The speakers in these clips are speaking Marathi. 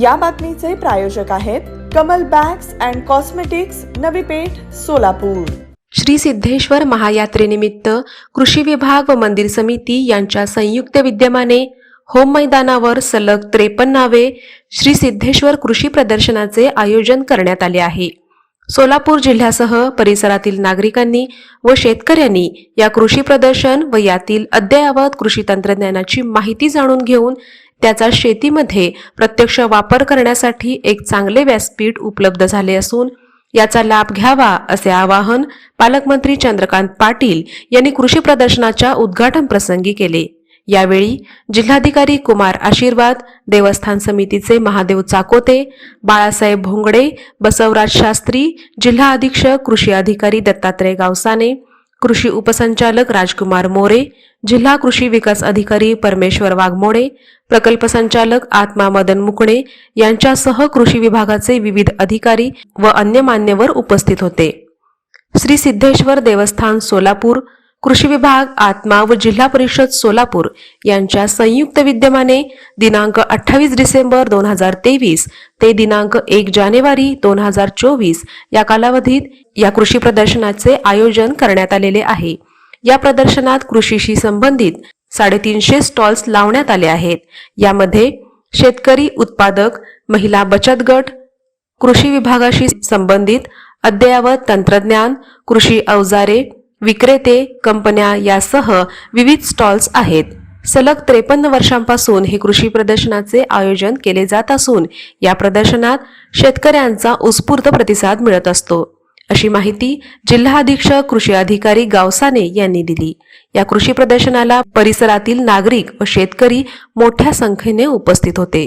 या बातमीचे प्रायोजक आहेत Kamal bags and cosmetics Navi Peth Solapur. Shri Siddheshwar महायात्रेनिमित्त कृषी विभाग व मंदिर समिती यांच्या संयुक्त विद्यमाने होम मैदानावर सलग त्रेपन्नावे श्री सिद्धेश्वर कृषी प्रदर्शनाचे आयोजन करण्यात आले आहे. सोलापूर जिल्ह्यासह परिसरातील नागरिकांनी व शेतकऱ्यांनी या कृषी प्रदर्शन व यातील अद्ययावत कृषी तंत्रज्ञानाची माहिती जाणून घेऊन त्याचा शेतीमध्ये प्रत्यक्ष वापर करण्यासाठी एक चांगले व्यासपीठ उपलब्ध झाले असून याचा लाभ घ्यावा असे आवाहन पालकमंत्री चंद्रकांत पाटील यांनी कृषी प्रदर्शनाच्या उद्घाटन प्रसंगी केले. यावेळी जिल्हाधिकारी कुमार आशीर्वाद देवस्थान समितीचे महादेव चाकोते बाळासाहेब भोंगडे बसवराज शास्त्री जिल्हा अधीक्षक कृषी अधिकारी दत्तात्रय गावसाने कृषी उपसंचालक राजकुमार मोरे जिल्हा कृषी विकास अधिकारी परमेश्वर वाघमोडे प्रकल्प संचालक आत्मा मदन मुकणे यांच्यासह कृषी विभागाचे विविध अधिकारी व अन्य मान्यवर उपस्थित होते. श्री सिद्धेश्वर देवस्थान सोलापूर कृषी विभाग आत्मा व जिल्हा परिषद सोलापूर यांच्या संयुक्त विद्यमाने दिनांक अठ्ठावीस डिसेंबर दोन हजार तेवीस ते दिनांक एक जानेवारी दोन हजार चोवीस या कालावधीत या कृषी प्रदर्शनाचे आयोजन करण्यात आलेले आहे. या प्रदर्शनात कृषीशी संबंधित साडेतीनशे स्टॉल्स लावण्यात आले आहेत. यामध्ये शेतकरी उत्पादक महिला बचत गट कृषी विभागाशी संबंधित अद्ययावत तंत्रज्ञान कृषी अवजारे विक्रेते कंपन्या यासह विविध स्टॉल्स आहेत. सलग त्रेपन्न वर्षांपासून हे कृषी प्रदर्शनाचे आयोजन केले जात असून या प्रदर्शनात शेतकऱ्यांचा उत्स्फूर्त प्रतिसाद मिळत असतो. अशी माहिती जिल्हा अधीक्षक कृषी अधिकारी गावसाने यांनी दिली. या कृषी प्रदर्शनाला परिसरातील नागरिक व शेतकरी मोठ्या संख्येने उपस्थित होते.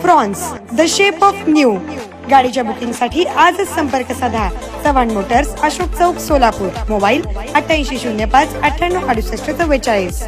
Fronx the shape of new. गाडीच्या बुकिंगसाठी आजच संपर्क साधा. चव्हाण मोटर्स अशोक चौक सोलापूर. मोबाईल अठ्ठ्याऐंशी शून्य पाच अठ्ठ्याण्णव अडुसष्ट चव्वेचाळीस.